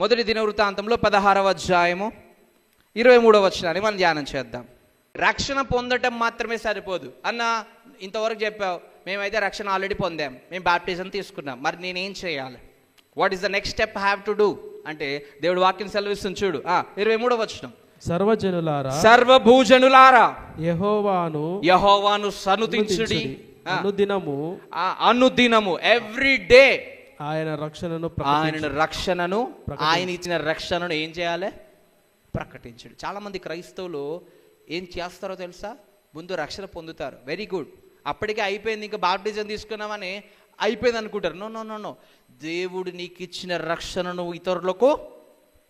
మొదటి దిన వృత్తాంతంలో పదహారవ అధ్యాయము ఇరవై మూడవ వచనాన్ని మనం ధ్యానం చేద్దాం. రక్షణ పొందటం మాత్రమే సరిపోదు. అన్న ఇంతవరకు చెప్పావు మేమైతే రక్షణ ఆల్రెడీ పొందాం. మేము బాప్టిజం తీసుకున్నాం. మరి నేనేం చేయాలి? What is the next step have to do అంటే దేవుడు వాక్యం సెలవిస్తుంది చూడు. ఆ, ఇరవై మూడవ వచనం. సర్వజనులారా సర్వభూజనులారా యెహోవాను యహోవాను సనుతించుడి. అనుదినము. అనుదినము. ఎవ్రీ డే ఆయన రక్షణను ఆయన రక్షణను ఆయన ఇచ్చిన రక్షణను ఏం చేయాలి? ప్రకటించడు. చాలా మంది క్రైస్తవులు ఏం చేస్తారో తెలుసా? ముందు రక్షణ పొందుతారు. వెరీ గుడ్ అప్పటికే అయిపోయింది ఇంకా బాప్టిజం తీసుకున్నామని అయిపోయింది అనుకుంటారు. నో నో నో నో దేవుడు నీకు ఇచ్చిన రక్షణను ఇతరులకు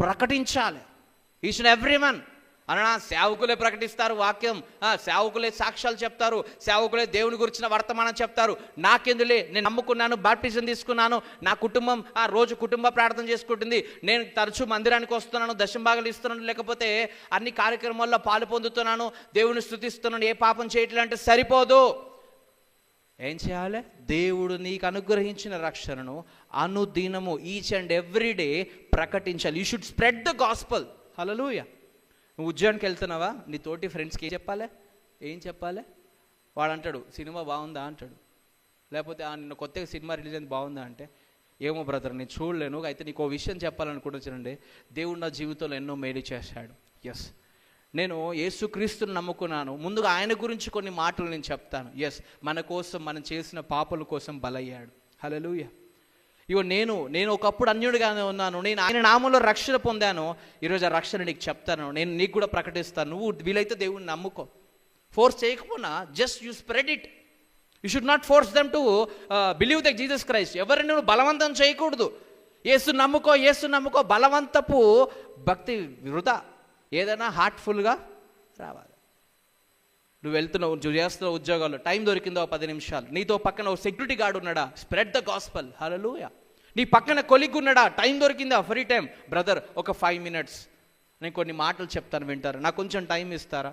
ప్రకటించాలి. ఈచ్ ఎవ్రీ వన్ అననా సేవకులే ప్రకటిస్తారు వాక్యం. సేవకులే సాక్ష్యాలు చెప్తారు. సేవకులే దేవుని గురించిన వర్తమానం చెప్తారు. నాకెందులే నేను నమ్ముకున్నాను బాప్టిజం తీసుకున్నాను. నా కుటుంబం ఆ రోజు కుటుంబ ప్రార్థన చేసుకుంటుంది. నేను తరచూ మందిరానికి వస్తున్నాను దశంభాగాలు ఇస్తున్నాను. లేకపోతే అన్ని కార్యక్రమాల్లో పాలు పొందుతున్నాను దేవుని స్థుతిస్తున్నాను. ఏ పాపం చేయట్లే అంటే సరిపోదు. ఏం చేయాలి? దేవుడు నీకు అనుగ్రహించిన రక్షణను అనుదినము ఈచ్ అండ్ ఎవ్రీ డే ప్రకటించాలి. You should spread the gospel hallelujah నువ్వు ఉద్యోగానికి వెళ్తున్నావా? నీ తోటి ఫ్రెండ్స్కి ఏం చెప్పాలి? ఏం చెప్పాలి? వాడు అంటాడు సినిమా బాగుందా? అంటాడు. లేకపోతే నిన్న కొత్తగా సినిమా రిలీజ్ అయింది బాగుందా? అంటే ఏమో బ్రదర్ నేను చూడలేను. అయితే నీకు ఓ విషయం చెప్పాలనుకుంటున్నానండి దేవుడు నా జీవితంలో ఎన్నో మేలు చేశాడు. ఎస్ నేను యేసుక్రీస్తుని నమ్ముకున్నాను. ముందుగా ఆయన గురించి కొన్ని మాటలు నేను చెప్తాను. ఎస్ మన కోసం మనం చేసిన పాపల కోసం బలయ్యాడు. హలలుయ ఇగో నేను నేను ఒకప్పుడు అన్యుడిగానే ఉన్నాను. నేను ఆయన నామంలో రక్షణ పొందాను. ఈరోజు ఆ రక్షణ నీకు చెప్తాను. నేను నీకు కూడా ప్రకటిస్తాను. నువ్వు వీలైతే దేవుణ్ణి నమ్ముకో. ఫోర్స్ చేయకపోయినా just you spread it you should not force them to believe the Jesus Christ ఎవరిని నువ్వు బలవంతం చేయకూడదు. ఏసు నమ్ముకో ఏసు నమ్ముకో. బలవంతపు భక్తి వృధా. ఏదైనా హార్ట్ఫుల్గా రావాలి. నువ్వు వెళ్తున్నావు నువ్వు చేస్తున్న ఉద్యోగాల్లో. టైం దొరికిందో పది నిమిషాలు. నీతో పక్కన ఒక సెక్యూరిటీ గార్డ్ ఉన్నాడా? స్ప్రెడ్ ద గాస్పల్ హలలుయ నీ పక్కన కొలిగ్గున్నాడా టైం దొరికిందా? ఫ్రీ టైం బ్రదర్ ఒక ఫైవ్ మినిట్స్ నేను కొన్ని మాటలు చెప్తాను వింటారు. నాకు కొంచెం టైం ఇస్తారా?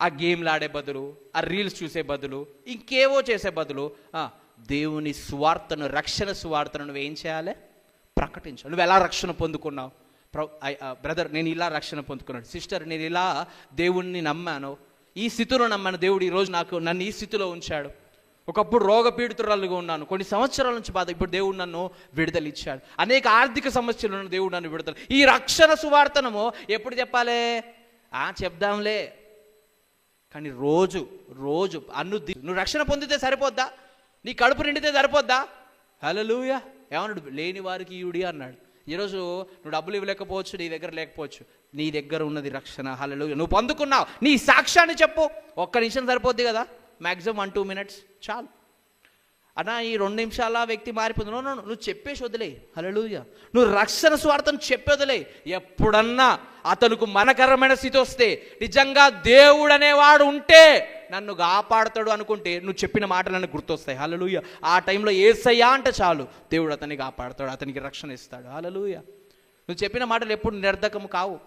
ఆ గేమ్లు ఆడే బదులు ఆ రీల్స్ చూసే బదులు ఇంకేవో చేసే బదులు దేవుని స్వార్థను రక్షణ స్వార్థను నువ్వు ఏం చేయాలి? ప్రకటించాలి. నువ్వు ఎలా రక్షణ పొందుకున్నావు? బ్రదర్ నేను ఇలా రక్షణ పొందుకున్నాను. సిస్టర్ నేను ఇలా దేవుణ్ణి నమ్మాను. ఈ స్థితిలో నమ్మాను. దేవుడు ఈరోజు నాకు నన్ను ఈ స్థితిలో ఉంచాడు. ఒకప్పుడు రోగపీడితురాలుగా ఉన్నాను. కొన్ని సంవత్సరాల నుంచి బాధ ఇప్పుడు దేవుడు నన్ను విడుదల ఇచ్చాడు అనేక ఆర్థిక సమస్యలు ఉన్న దేవుడు నన్ను విడుదల ఈ రక్షణ సువార్తనము ఎప్పుడు చెప్పాలి? ఆ చెప్దాంలే. కానీ రోజు రోజు అన్ను నువ్వు రక్షణ పొందితే సరిపోద్దా? నీ కడుపు నిండితే సరిపోద్దా? హలలుయ ఏమన్నాడు? లేని వారికి ఈయుడి అన్నాడు. ఈరోజు నువ్వు డబ్బులు ఇవ్వలేకపోవచ్చు నీ దగ్గర లేకపోవచ్చు. నీ దగ్గర ఉన్నది రక్షణ. హలలు నువ్వు పొందుకున్నావు. నీ సాక్ష్యాన్ని చెప్పు. ఒక్క నిమిషం సరిపోద్ది కదా? మ్యాక్సిమం వన్ టూ మినిట్స్ చాలు. అన్నా ఈ రెండు నిమిషాల వ్యక్తి మారిపోతుంది నో, నువ్వు చెప్పేసి వదిలే హలలుయ నువ్వు రక్షణ స్వార్థం చెప్పి వదిలే ఎప్పుడన్నా అతనికి మనకరమైన స్థితి వస్తే నిజంగా దేవుడు అనేవాడు ఉంటే నన్ను కాపాడతాడు అనుకుంటే నువ్వు చెప్పిన మాటలన్నీ గుర్తొస్తాయి. హలలుయ ఆ టైంలో ఏసయ్యా అంటే చాలు. దేవుడు అతన్ని కాపాడతాడు అతనికి రక్షణ ఇస్తాడు. హలలుయ నువ్వు చెప్పిన మాటలు ఎప్పుడు నిర్ధకము కావు.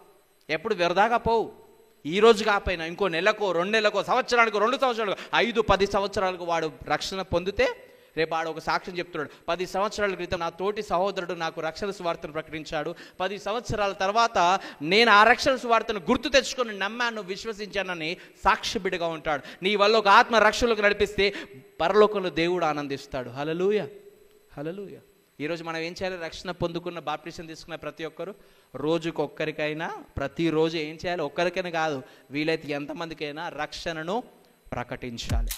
ఎప్పుడు వ్యర్థాగా పోవు. ఈ రోజు కాకపోయినా ఇంకో నెలకో రెండు నెలకో సంవత్సరానికి రెండు సంవత్సరాలకు ఐదు పది సంవత్సరాలకు వాడు రక్షణ పొందితే రేపు ఆడు ఒక సాక్ష్యం చెప్తున్నాడు. పది సంవత్సరాల క్రితం నా తోటి సహోదరుడు నాకు రక్షణ సువార్తను ప్రకటించాడు. పది సంవత్సరాల తర్వాత నేను ఆ రక్షణ సువార్తను గుర్తు తెచ్చుకొని నమ్మాను విశ్వసించానని సాక్షి బిడ్డగా ఉంటాడు. నీ వల్ల ఒక ఆత్మ రక్షణలోకి నడిపిస్తే పరలోకంలో దేవుడు ఆనందిస్తాడు. హలలుయ హలలుయ ఈరోజు మనం ఏం చేయాలి? రక్షణ పొందుకున్న బాప్టిషన్ తీసుకున్న ప్రతి ఒక్కరు రోజుకు ఒక్కరికైనా ప్రతిరోజు ఏం చేయాలి? ఒక్కరికైనా కాదు వీలైతే ఎంతమందికైనా రక్షణను ప్రకటించాలి.